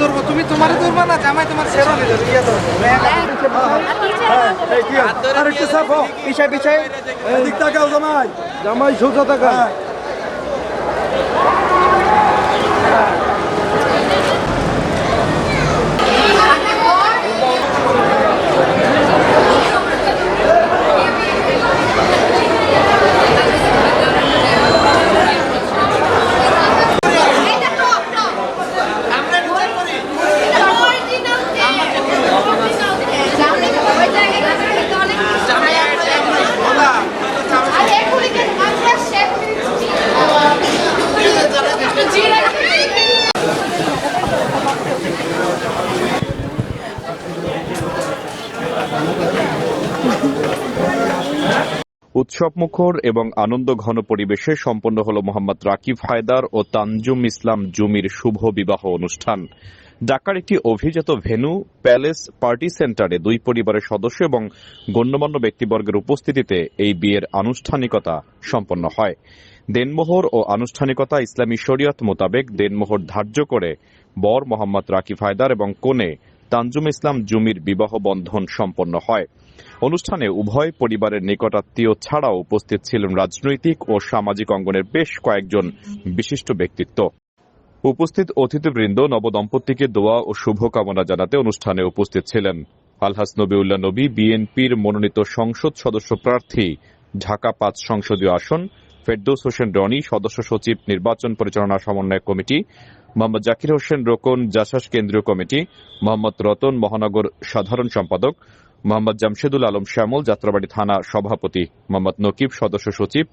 ধরবো তুমি তোমারে ধরবা না জামাই তোমার ছেড়ো আর একটু সাফো পিছাই পিছাই। এদিক তাকাও জামাই। জামাই সোজা তাকা উৎসবমুখর এবং আনন্দ ঘন পরিবেশে সম্পন্ন হল মোহাম্মদ রাকিব হায়দার ও তানজুম ইসলাম জুমির শুভ বিবাহ অনুষ্ঠান। ঢাকার একটি অভিজাত ভেন্যু প্যালেস পার্টি সেন্টারে দুই পরিবারের সদস্য এবং গণ্যমান্য ব্যক্তিবর্গের উপস্থিতিতে এই বিয়ের আনুষ্ঠানিকতা সম্পন্ন হয়। দেনমোহর ও আনুষ্ঠানিকতা ইসলামী শরিয়ত মোতাবেক দেনমোহর ধার্য করে বর মোহাম্মদ রাকিব হায়দার এবং কনে তানজুম ইসলাম জুমির বিবাহ বন্ধন সম্পন্ন হয়। অনুষ্ঠানে উভয় পরিবারের নিকটাত্মীয় ছাড়াও উপস্থিত ছিলেন রাজনৈতিক ও সামাজিক অঙ্গনের বেশ কয়েকজন বিশিষ্ট ব্যক্তিত্ব। উপস্থিত অতিথিবৃন্দ নবদম্পতিকে দোয়া ও শুভকামনা জানাতে অনুষ্ঠানে উপস্থিত ছিলেন আলহাস নবীউল্লাহ নবী, বিএনপির মনোনীত সংসদ সদস্য প্রার্থী, ঢাকা পাঁচ সংসদীয় আসন ফেরদৌস হোসেন রনি, সদস্য সচিব নির্বাচন পরিচালনা সমন্বয় কমিটি, মোহাম্মদ জাকির হোসেন রোকন, জাসাস কেন্দ্রীয় কমিটি, মোহাম্মদ রতন মহানগর সাধারণ সম্পাদক, মোহাম্মদ জামশেদুল আলম শ্যামল, যাত্রাবাড়ি থানা সভাপতি, মোহাম্মদ নকিব, সদস্য সচিব,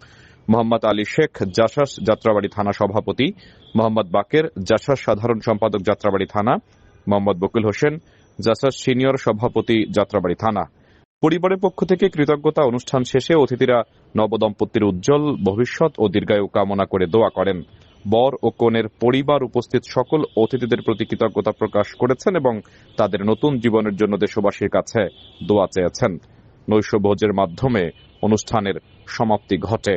মোহাম্মদ আলী শেখ, জাসাস, যাত্রাবাড়ি থানা সভাপতি, মোহাম্মদ বাকের, জাসাস সাধারণ সম্পাদক, যাত্রাবাড়ি থানা, মোহাম্মদ বকুল হোসেন, জাসাস সিনিয়র সভাপতি, যাত্রাবাড়ি থানা। পরিবারের পক্ষ থেকে কৃতজ্ঞতা অনুষ্ঠান শেষে অতিথিরা নবদম্পতির উজ্জ্বল ভবিষ্যৎ ও দীর্ঘায়ু কামনা করে দোয়া করেন। বর ও কনের পরিবার উপস্থিত সকল অতিথিদের প্রতি কৃতজ্ঞতা প্রকাশ করেছেন এবং তাদের নতুন জীবনের জন্য দেশবাসীর কাছে দোয়া চেয়েছেন। নৈশভোজের মাধ্যমে অনুষ্ঠানের সমাপ্তি ঘটে।